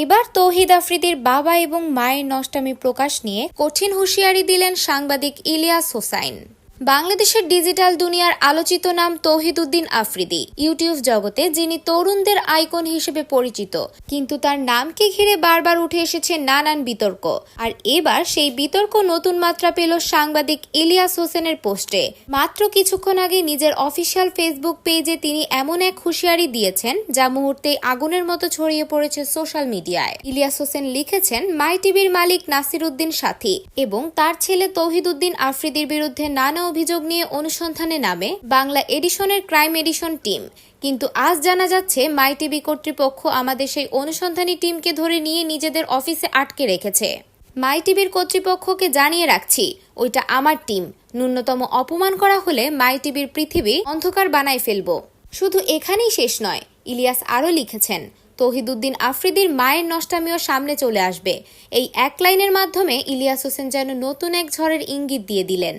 এবার তৌহিদ আফ্রিদির বাবা এবং মায়ের নষ্টামি প্রকাশ নিয়ে কঠিন হুঁশিয়ারি দিলেন সাংবাদিক ইলিয়াস হোসাইন। বাংলাদেশের ডিজিটাল দুনিয়ার আলোচিত নাম তৌহিদ উদ্দিন আফ্রিদি। ইউটিউব জগতে যিনি তরুণদের আইকন হিসেবে পরিচিত, কিন্তু তার নামকে ঘিরে বারবার উঠে এসেছে নানান বিতর্ক। আর এবার সেই বিতর্ক নতুন মাত্রা পেল সাংবাদিক ইলিয়াস হোসেনের পোস্টে। মাত্র কিছুক্ষণ আগে নিজের অফিসিয়াল ফেসবুক পেজে তিনি এমন এক হুঁশিয়ারি দিয়েছেন, যা মুহূর্তেই আগুনের মতো ছড়িয়ে পড়েছে সোশ্যাল মিডিয়ায়। ইলিয়াস হোসেন লিখেছেন, মাই টিভির মালিক নাসির উদ্দিন সাথী এবং তার ছেলে তৌহিদ উদ্দিন আফ্রিদির বিরুদ্ধে নানা অভিযোগ নিয়ে অনুসন্ধানে নামে বাংলা এডিশনের ক্রাইম এডিশন টিম। কিন্তু আজ জানা যাচ্ছে মাই টিভি কর্তৃপক্ষ আমাদের সেই অনুসন্ধানী টিমকে ধরে নিয়ে নিজেদের অফিসে আটকে রেখেছে। মাই টিভির কর্তৃপক্ষকে জানিয়ে রাখছি, ওইটা আমার টিম। ন্যূনতম অপমান করা হলে মাই টিভির পৃথিবী অন্ধকার বানায় ফেলব। শুধু এখানেই শেষ নয়, ইলিয়াস আরও লিখেছেন, তহিদুদ্দিন আফ্রিদির মায়ের নষ্টামিও সামনে চলে আসবে। এই এক লাইনের মাধ্যমে ইলিয়াস হোসেন যেন নতুন এক ঝড়ের ইঙ্গিত দিয়ে দিলেন।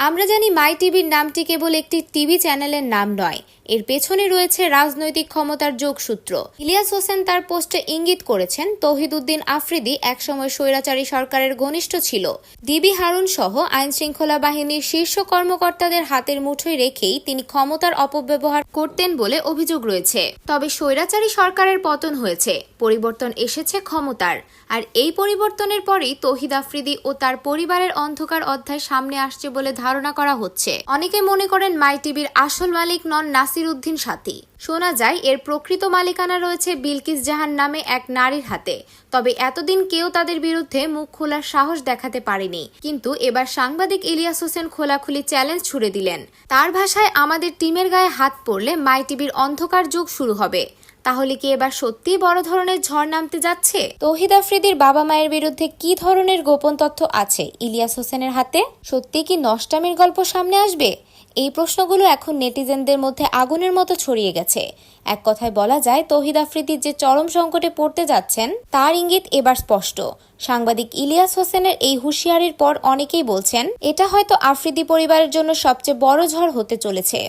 আমরা জানি মাই টিভির নামটি কেবল একটি টিভি চ্যানেলের নাম নয় এর পেছনে রয়েছে রাজনৈতিক ক্ষমতার যোগসূত্র। ইলিয়াস হোসেন তার পোস্টে ইঙ্গিত করেছেন তৌহিদুদ্দিন আফ্রিদি একসময় স্বৈরাচারী সরকারের ঘনিষ্ঠ ছিল। ডিবি হারুন সহ আইন শৃঙ্খলা বাহিনীর শীর্ষ কর্মকর্তাদের হাতের মুঠোয় রেখেই তিনি ক্ষমতার অপব্যবহার করতেন বলে অভিযোগ রয়েছে। তবে স্বৈরাচারী সরকারের পতন হয়েছে, পরিবর্তন এসেছে ক্ষমতার। আর এই পরিবর্তনের পরেই তহিদ আফ্রিদি ও তার পরিবারের অন্ধকার অধ্যায় সামনে আসছে বলে ধারণা করা হচ্ছে। অনেকে মনে করেন মাই টিভির আসল মালিক নন নাসির উদ্দিন সাথী। শোনা যায়, এর প্রকৃত মালিকানা রয়েছে বিলকিস জাহান নামে এক নারীর হাতে। তবে এতদিন কেউ তাদের বিরুদ্ধে মুখ খোলার সাহস দেখাতে পারেনি। কিন্তু এবার সাংবাদিক ইলিয়াস হোসেন খোলাখুলি চ্যালেঞ্জ ছুড়ে দিলেন। তার ভাষায় আমাদের টিমের গায়ে হাত পড়লে মাই টিভির অন্ধকার যুগ শুরু হবে। তাহলে কি এবার সত্যিই বড় ধরনের ঝড় নামতে যাচ্ছে? তৌহিদ আফ্রিদির বাবা মায়ের বিরুদ্ধে কি ধরনের গোপন তথ্য আছে ইলিয়াস হোসেনের হাতে? সত্যি কি নষ্টামির গল্প সামনে আসবে? এই প্রশ্নগুলো এখন নেটিজেনদের মধ্যে আগুনের মতো ছড়িয়ে গেছে। এক কথায় বলা যায়, তৌহিদ আফ্রিদি যে চরম সংকটে পড়তে যাচ্ছেন, তার ইঙ্গিত এবার স্পষ্ট। সাংবাদিক ইলিয়াস হোসেনের এই হুঁশিয়ারির পর অনেকেই বলছেন, এটা হয়তো আফ্রিদি পরিবারের জন্য সবচেয়ে বড় ঝড় হতে চলেছে।